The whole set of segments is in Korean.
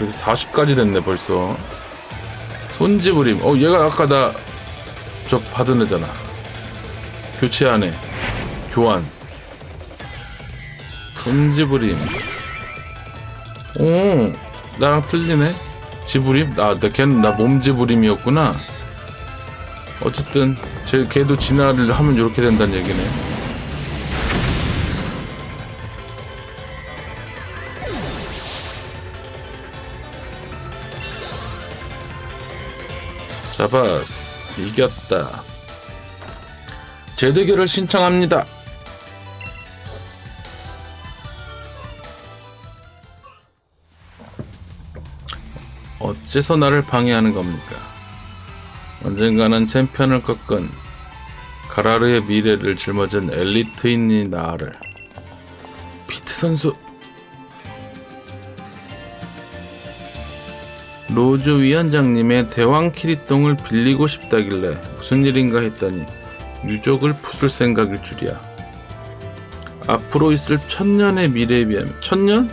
그래서 40까지 됐네 벌써. 손지부림. 어 얘가 아까 나 저 받은 애잖아. 교체하네 교환. 손지부림. 오 나랑 틀리네. 지부림? 나, 나 걔는 나 몸지부림이었구나. 어쨌든 제 걔도 진화를 하면 이렇게 된다는 얘기네 잡았어 이겼다. 재대결을 신청합니다. 어째서 나를 방해하는 겁니까? 언젠가는 챔피언을 꺾은 가라르의 미래를 짊어진 엘리트인 이 나를. 피트 선수 로즈 위원장님의 대왕 키리똥을 빌리고 싶다길래 무슨 일인가 했더니 유족을 부술 생각일 줄이야. 앞으로 있을 천년의 미래에 비하면 천년?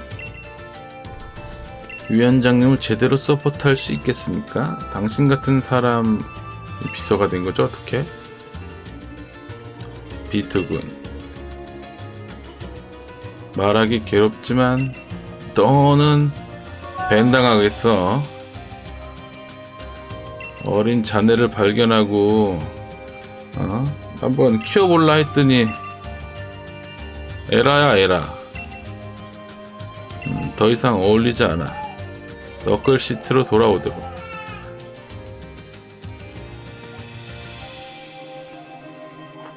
위원장님을 제대로 서포트할 수 있겠습니까? 당신 같은 사람 비서가 된 거죠 어떻게? 비트군 말하기 괴롭지만 너는 벤당하겠어. 어린 자네를 발견하고 어? 한번 키워볼라 했더니 에라야 에라. 음, 더 이상 어울리지 않아. 너클 시트로 돌아오도록.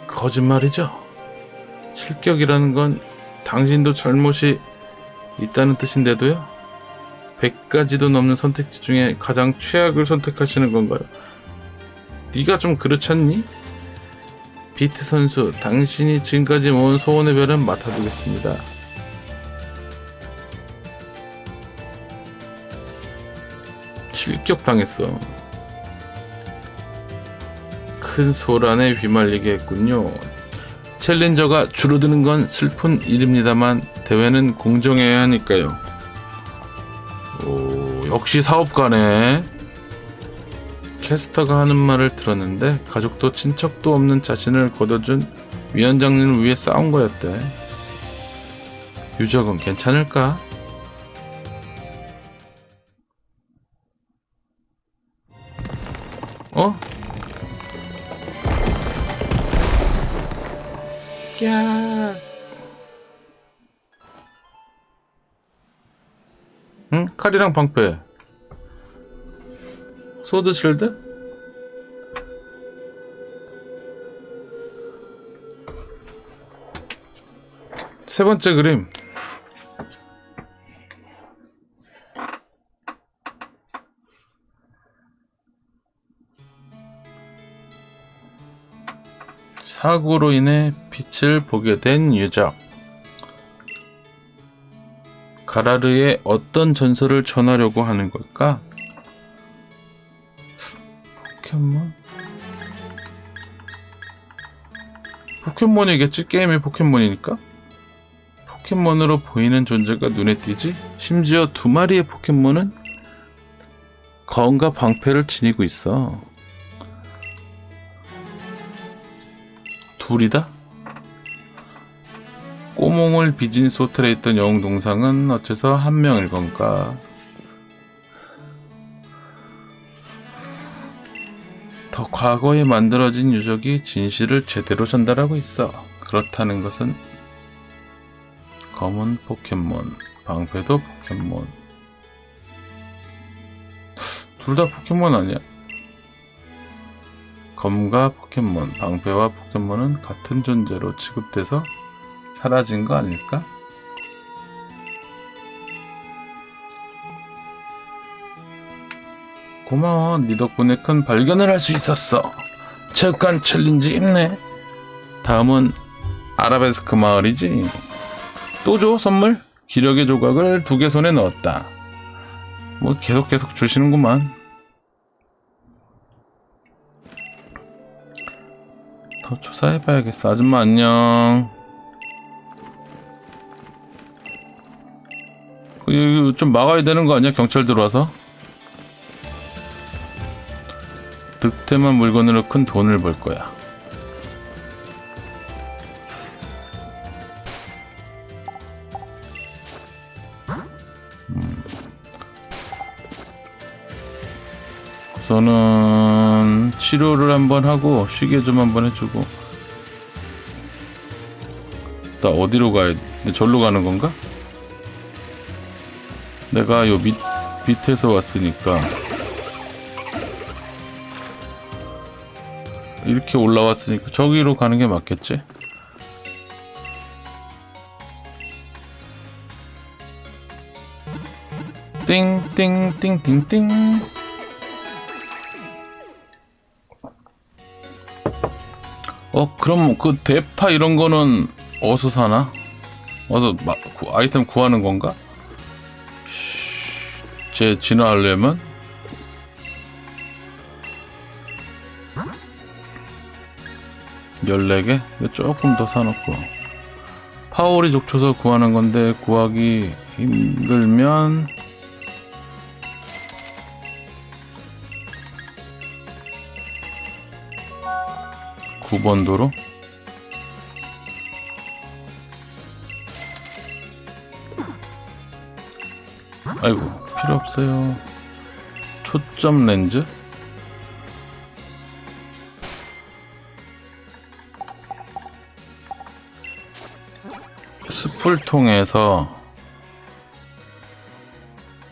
거짓말이죠? 실격이라는 건 당신도 잘못이 있다는 뜻인데도요 100가지도 넘는 선택지 중에 가장 최악을 선택하시는 건가요? 네가 좀 그렇지 않니? 비트 선수, 당신이 지금까지 모은 소원의 별은 맡아두겠습니다. 실격당했어. 큰 소란에 휘말리게 했군요. 챌린저가 줄어드는 건 슬픈 일입니다만 대회는 공정해야 하니까요. 오, 역시 사업가네. 캐스터가 하는 말을 들었는데 가족도 친척도 없는 자신을 거둬준 위원장님을 위해 싸운 거였대. 유적은 괜찮을까? 어? 칼이랑 방패. 소드 실드? 세 번째 그림. 사고로 인해 빛을 보게 된 유적. 가라르에 어떤 전설을 전하려고 하는 걸까? 포켓몬? 포켓몬이겠지? 게임의 포켓몬이니까? 포켓몬으로 보이는 존재가 눈에 띄지? 심지어 두 마리의 포켓몬은 검과 방패를 지니고 있어. 둘이다? 꼬몽을 빚은 소텔에 있던 영웅 동상은 어째서 한 명일 건가? 더 과거에 만들어진 유적이 진실을 제대로 전달하고 있어. 그렇다는 것은 검은 포켓몬, 방패도 포켓몬. 둘 다 포켓몬 아니야? 검과 포켓몬, 방패와 포켓몬은 같은 존재로 취급돼서 사라진 거 아닐까? 고마워. 네 덕분에 큰 발견을 할 수 있었어. 체육관 챌린지 힘내. 다음은 아라베스크 마을이지. 또 줘, 선물? 기력의 조각을 두 개 손에 넣었다. 뭐 계속 계속 주시는구만. 더 조사해봐야겠어. 아줌마 안녕. 이거 좀 막아야 되는 거 아니야? 경찰 들어와서? 득템한 물건으로 큰 돈을 벌 거야. 음. 우선은 치료를 한번 하고 쉬게 좀 한번 해주고 나 어디로 가야 돼? 절로 가는 건가? 내가 요 밑, 밑에서 왔으니까 이렇게 올라왔으니까 저기로 가는 게 맞겠지? 띵띵띵띵띵 어 그럼 그 대파 이런 거는 어디서 사나? 구- 아이템 구하는 건가? 제 진화하려면? 열네 개? 이거 조금 더 사놓고. 파워리 족쳐서 구하는 건데 구하기 힘들면 구번 도로? 아이고 필요 없어요. 초점 렌즈? 숲을 통해서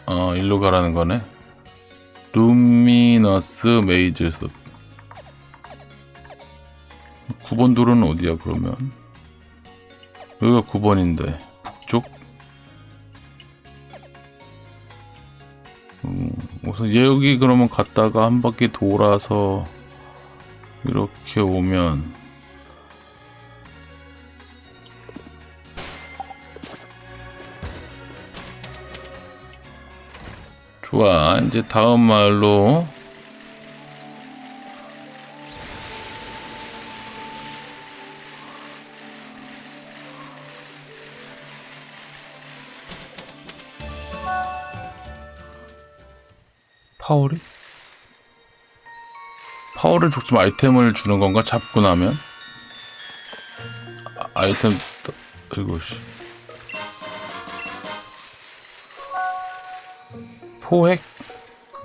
어 일로 가라는 거네. 루미너스 메이즈 숲 9번 도로는 어디야 그러면? 여기가 9번인데 여기 그러면 갔다가 한 바퀴 돌아서 이렇게 오면 좋아. 이제 다음 마을로 파워리? 파워를 족좀 아이템을 주는 건가? 잡고 나면? 아, 아이템, 더- 아이고, 씨. 포획?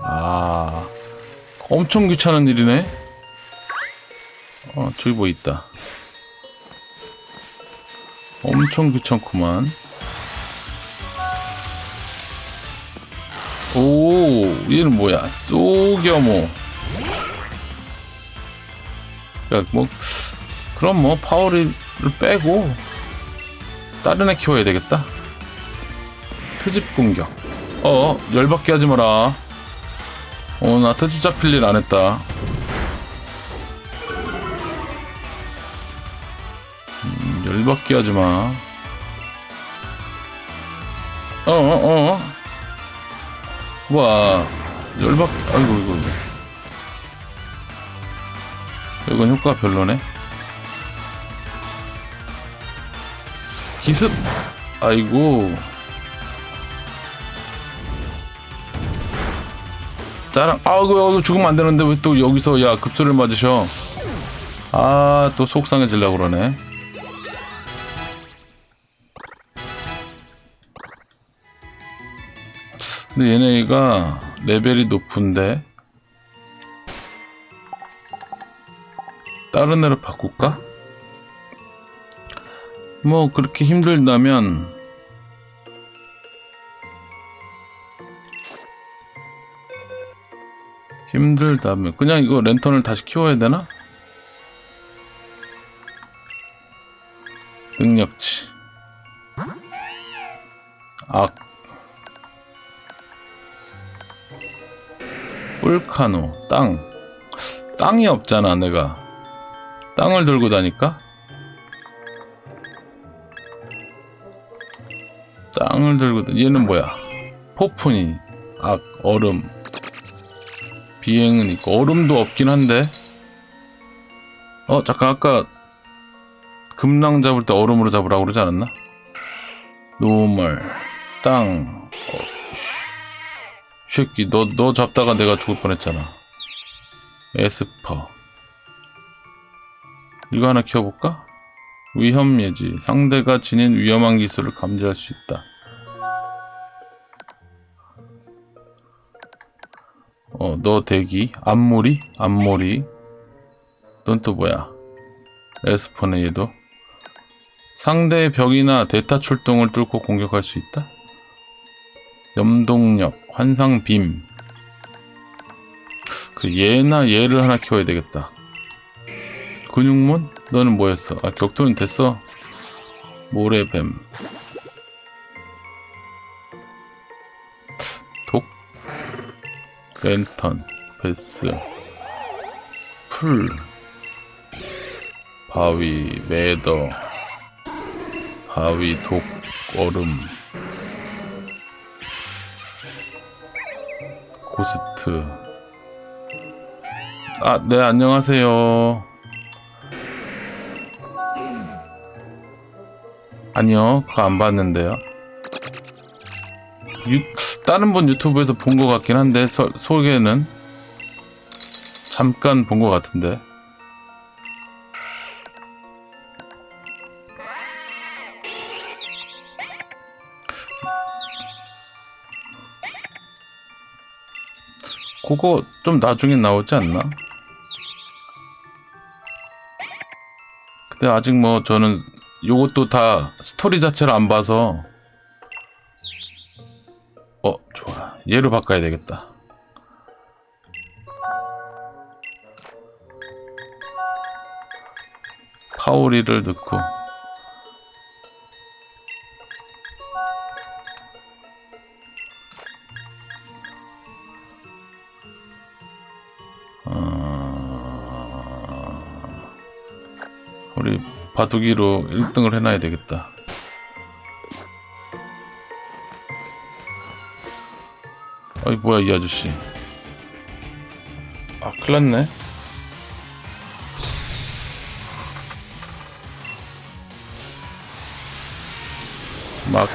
아, 엄청 귀찮은 일이네? 어, 저기 뭐 있다. 엄청 귀찮구만. 오, 얘는 뭐야? 쏘겨모. 야, 뭐, 그럼 뭐, 파워를 빼고, 다른 애 키워야 되겠다. 트집 공격. 어, 열받게 하지 마라. 어, 나 트집 잡힐 일 안 했다. 음, 열받게 하지 마. 어, 어, 어. 와 열받 아이고 이거. 이건 효과 별로네. 기습. 아이고. 짜랑 아이고 이거 죽으면 안 되는데 왜 또 여기서 야 급소를 맞으셔? 아 또 속상해지려고 그러네 근데 얘네가 레벨이 높은데 다른 애로 바꿀까? 뭐 그렇게 힘들다면 힘들다면 그냥 이거 랜턴을 다시 키워야 되나? 능력치 뿔카노 땅. 땅이 없잖아 내가. 땅을 들고 다니까? 땅을 들고 다 얘는 뭐야? 폭풍이 악 얼음. 비행은 있고 얼음도 없긴 한데. 어 잠깐 아까 금랑 잡을 때 얼음으로 잡으라고 그러지 않았나? 노멀 땅. 어, 씨. 새끼, 너, 너 잡다가 내가 죽을 뻔했잖아. 에스퍼. 이거 하나 키워볼까? 위험 예지. 상대가 지닌 위험한 기술을 감지할 수 있다. 어, 너 대기. 앞몰이? 앞몰이. 넌또 뭐야? 에스퍼네 얘도. 상대의 벽이나 대타 출동을 뚫고 공격할 수 있다. 염동력, 환상 빔. 그 얘나 얘를 하나 키워야 되겠다. 근육문? 너는 뭐였어? 아 격투는 됐어. 모래뱀. 독. 랜턴. 베스. 풀. 바위. 매더. 바위. 독. 얼음. 고스트. 아, 네, 안녕하세요. 아니요, 그거 안 봤는데요. 유, 다른 분 유튜브에서 본 것 같긴 한데, 서, 소개는 잠깐 본 것 같은데. 그거 좀 나중에 나오지 않나? 근데 아직 뭐 저는 요것도 다 스토리 자체를 안 봐서 어 좋아. 얘로 바꿔야 되겠다. 파오리를 넣고 바둑이로 1등을 해놔야 되겠다. 아이 뭐야 이 아저씨. 아 큰일났네. 막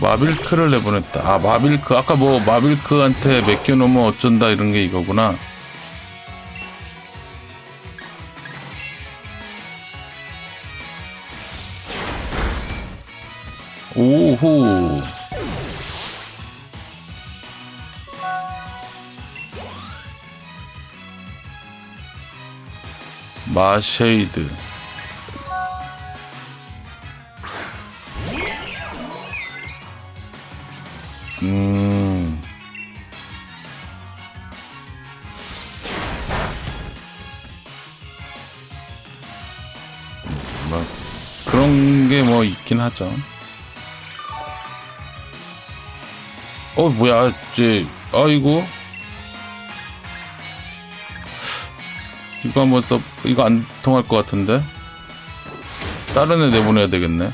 마빌크를 내보냈다. 아 마빌크 아까 뭐 마빌크한테 맡겨놓으면 어쩐다 이런 게 이거구나. 오호. 마쉐이드. 음. 뭐 그런 게 뭐 있긴 하죠. 어 뭐야 이제 아이고. 이거 한번 써 이거 안 통할 것 같은데? 다른 애 내보내야 되겠네.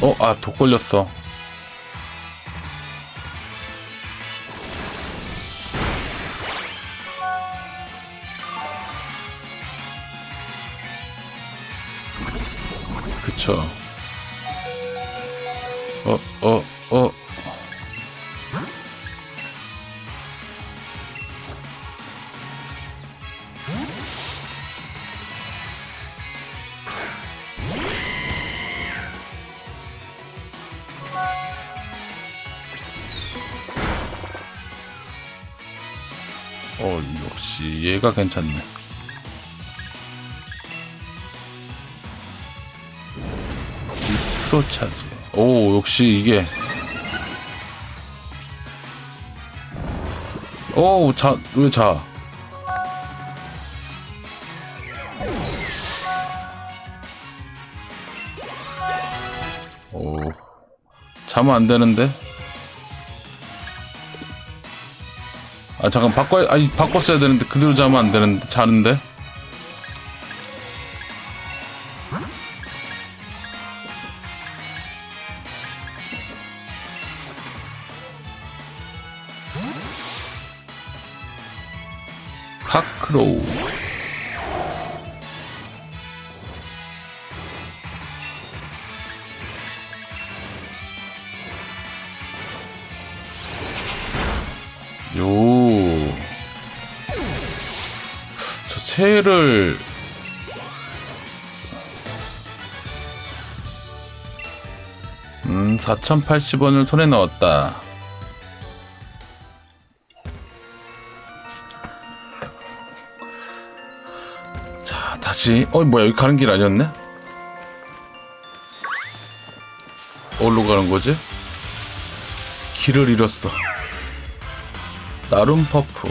어아 독 걸렸어. 그쵸 어, 어, 어. 어, 역시 얘가 괜찮네. 니트로 차지. 오, 역시 이게. 오, 자, 왜 자? 오, 자면 안 되는데? 아, 잠깐, 바꿔, 아니, 바꿨어야 되는데, 그대로 자면 안 되는데, 자는데? 저 새를 음, 4,080원을 손에 넣었다. 자, 다시. 어, 뭐야, 여기 가는 길 아니었네? 어디로 가는 거지? 길을 잃었어. 나름 퍼프.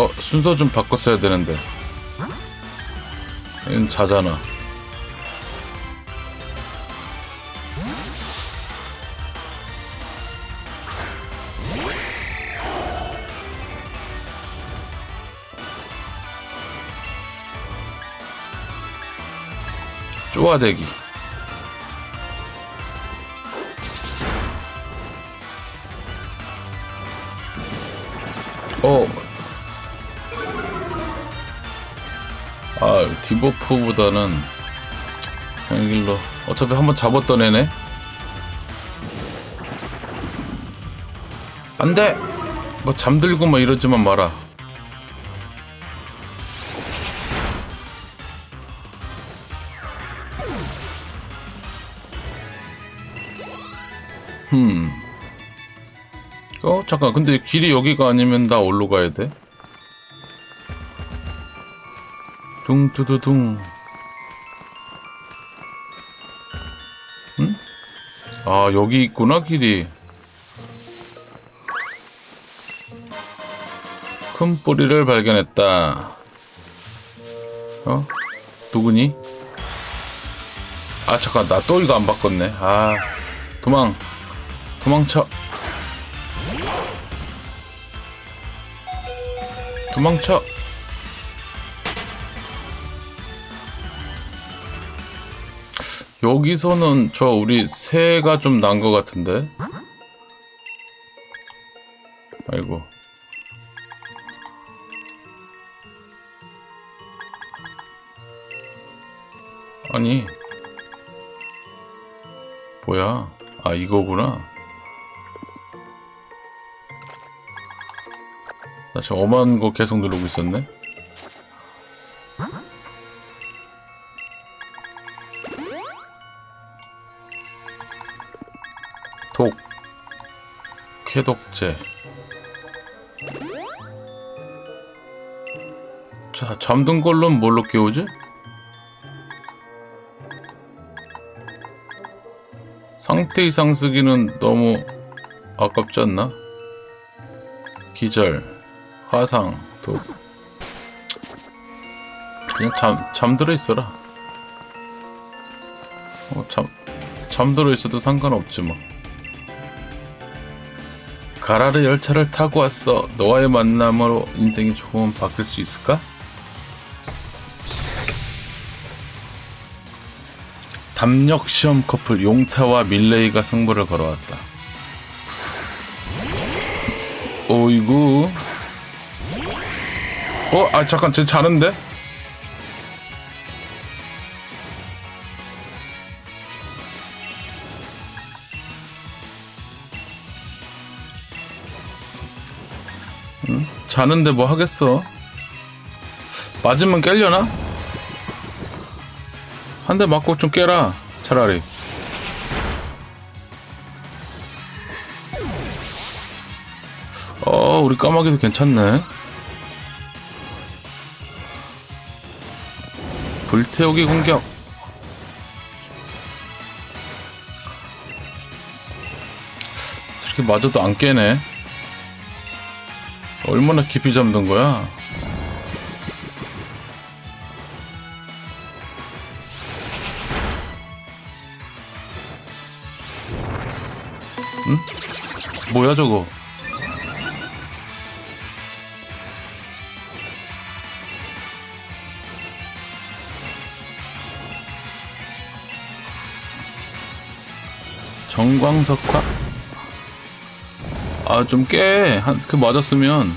어, 순서 좀 바꿨어야 되는데. 이건 자잖아. 쪼아대기. 어. 아, 디버프보다는 그냥 길로 어차피 한번 잡았던 애네. 안 돼! 뭐 잠들고 뭐 이러지만 마라. 흠. 어, 잠깐. 근데 길이 여기가 아니면 나 어디로 가야 돼? 둥두두둥. 응? 아, 여기 있구나, 길이. 큰 뿌리를 발견했다. 어? 누구니? 아, 잠깐. 나 또 이거 안 바꿨네. 아, 도망. 도망쳐. 도망쳐. 여기서는 저 우리 새가 좀 난 것 같은데. 아이고. 아니. 뭐야? 아, 이거구나. 나 지금 엄한 거 계속 누르고 있었네. 쾌독제. 자, 잠든 걸로는 뭘로 깨우지? 상태 이상 쓰기는 너무 아깝지 않나? 기절, 화상, 독. 그냥 잠, 잠들어 있어라. 어, 잠, 잠들어 있어도 상관없지 뭐. 가라르 열차를 타고 왔어. 너와의 만남으로 인생이 조금 바뀔 수 있을까? 담력 시험 커플 용타와 밀레이가 승부를 걸어왔다. 오이구. 어, 아 잠깐, 쟤 자는데? 자는데 뭐 하겠어? 맞으면 깰려나? 한 대 맞고 좀 깨라 차라리 어 우리 까마귀도 괜찮네 불태우기 공격 저렇게 맞아도 안 깨네 얼마나 깊이 잠든 거야 뭐야 저거? 정광석화? 아 좀 깨. 한 그 맞았으면.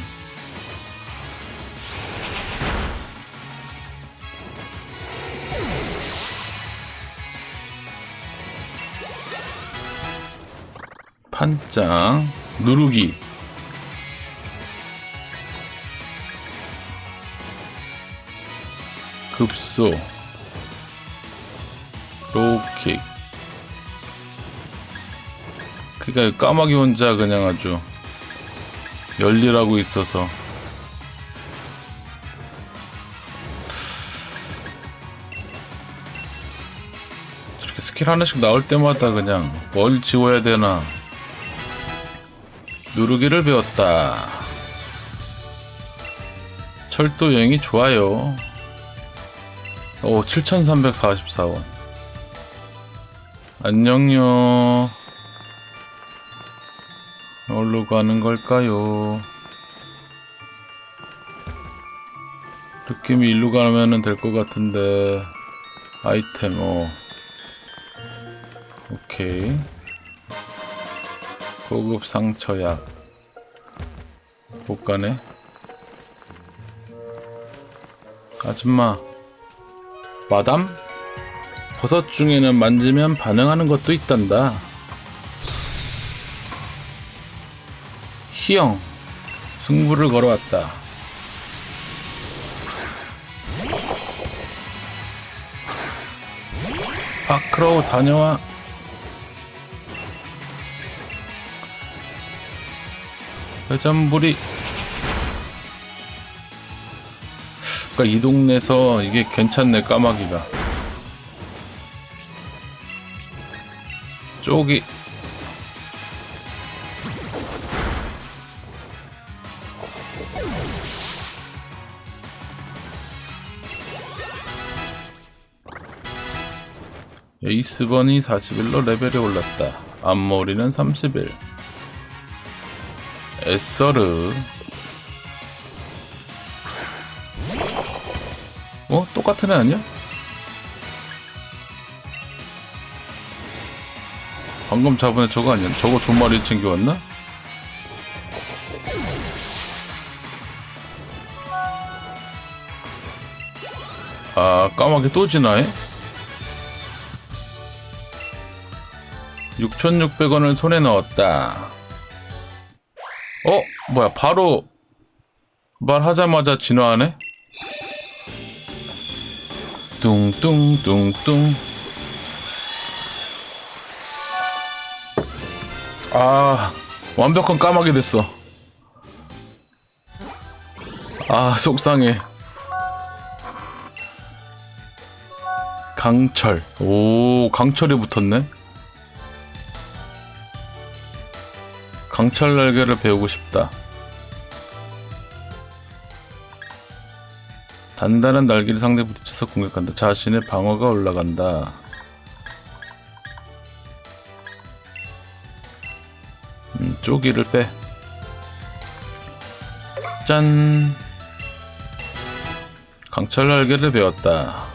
한장 누르기. 급소. 로킥 그니까 까마귀 혼자 그냥 아주 열일하고 있어서. 저렇게 스킬 하나씩 나올 때마다 그냥 뭘 지워야 되나. 누르기를 배웠다. 철도 여행이 좋아요. 오 7344원. 안녕요 어디로 가는 걸까요? 느낌이 일로 가면은 될것 같은데. 아이템 어. 오케이. 고급 상처약 못 가네. 아줌마 마담? 버섯 중에는 만지면 반응하는 것도 있단다 희영 승부를 걸어왔다. 아크로우 다녀와. 회전불이 그러니까 이 동네에서 이게 괜찮네 까마귀가. 쪽이 에이스번이 41로 레벨이 올랐다 앞머리는 31 에서르 어? 똑같은 애 아니야? 방금 잡은 애 저거 아니야? 저거 두 마리 챙겨왔나? 아 까마귀 또 지나해? 6,600원을 손에 넣었다. 어? 뭐야 바로 말하자마자 진화하네? 뚱뚱뚱뚱. 아 완벽한 까마귀 됐어. 아 속상해. 강철. 오 강철이 붙었네 강철 날개를 배우고 싶다 단단한 날개를 상대 부딪혀서 공격한다. 자신의 방어가 올라간다. 음, 쪼기를 빼. 짠. 강철 날개를 배웠다.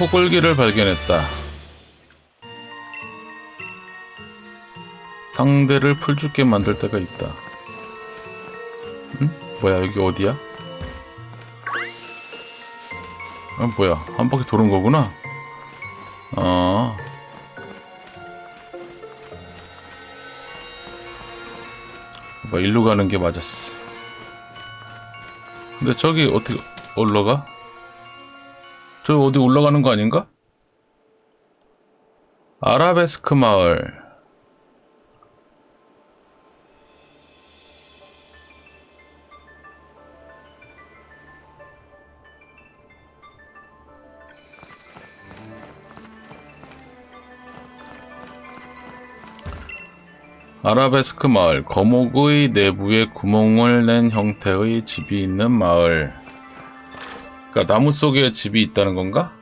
코골기를 발견했다. 상대를 풀죽게 만들 때가 있다. 응? 뭐야 여기 어디야? 아 뭐야 한 바퀴 도는 거구나. 아. 뭐 일로 가는 게 맞았어. 근데 저기 어떻게 올라가? 저 어디 올라가는 거 아닌가? 아라베스크 마을. 아라베스크 마을 거목의 내부에 구멍을 낸 형태의 집이 있는 마을 그러니까 나무 속에 집이 있다는 건가?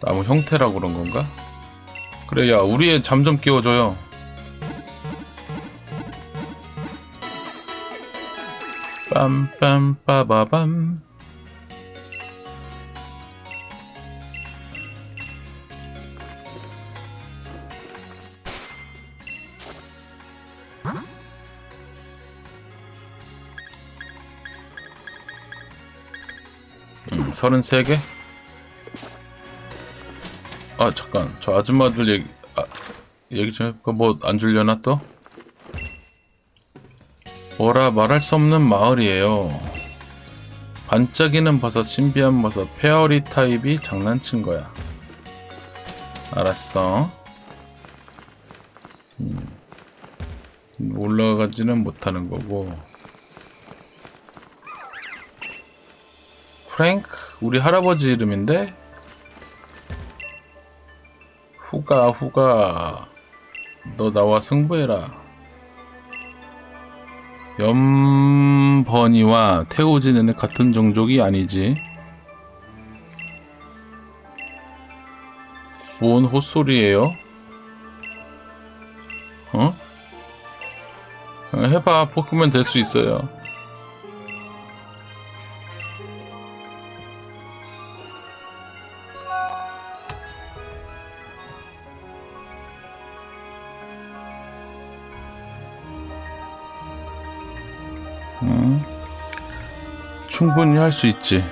나무 형태라고 그런 건가? 그래 야 우리의 잠 좀 깨워줘요 빰빰 빠바밤 33개? 아 잠깐. 저 아줌마들 얘기 아, 얘기 좀 해볼까 뭐안 줄려나 또? 뭐라 말할 수 없는 마을이에요. 반짝이는 버섯 신비한 버섯 페어리 타입이 장난친 거야. 알았어. 음, 올라가지는 못하는 거고. 프랭크 우리 할아버지 이름인데? 후가 후가. 너 나와 승부해라. 염버니와 태우진은 같은 종족이 아니지. 뭔 헛소리예요? 어? 어, 해봐. 포켓몬 될 수 있어요 충분히 할 수 있지.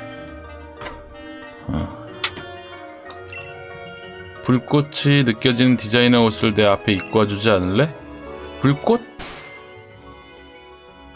어. 불꽃이 느껴지는 디자인의 옷을 내 앞에 입고 와주지 않을래? 불꽃?